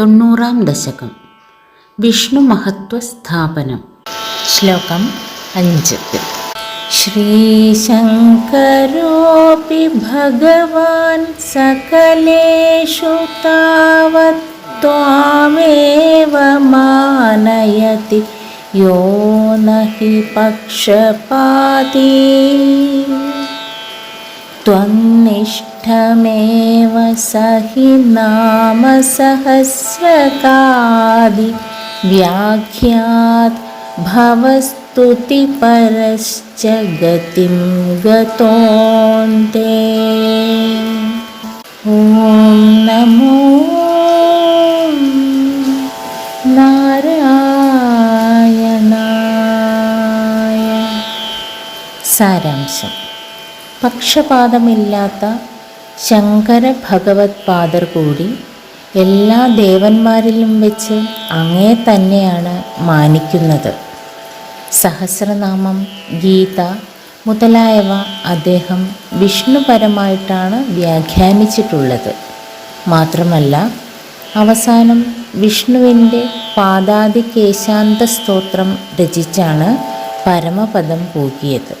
തൊണ്ണൂറാം ദശകം വിഷ്ണു മഹത്വ സ്ഥാപനം ശ്ലോകം അഞ്ച് ശ്രീശങ്കരോപി ഭഗവാൻ സകലേഷു താവത് ത്വാമേവ മാനയതി യോ നഹി പക്ഷപാതീ त्वन्निष्ठमेव हि नाम सहस्रकादि व्याख्यात् भवस्तुतिपरश्च गतिं गतोऽन्ते। ॐ नमो नारायणाय। सारांशम्। പക്ഷപാതമില്ലാത്ത ശങ്കര ഭഗവത് പാദർ കൂടി എല്ലാ ദേവന്മാരിലും വെച്ച് അങ്ങേ തന്നെയാണ് മാനിക്കുന്നത്. സഹസ്രനാമം ഗീത മുതലായവ അദ്ദേഹം വിഷ്ണുപരമായിട്ടാണ് വ്യാഖ്യാനിച്ചിട്ടുള്ളത്. മാത്രമല്ല അവസാനം വിഷ്ണുവിന്റെ പാദാതി കേശാന്ത സ്തോത്രം രചിച്ചാണ് പരമപദം പോകിയത്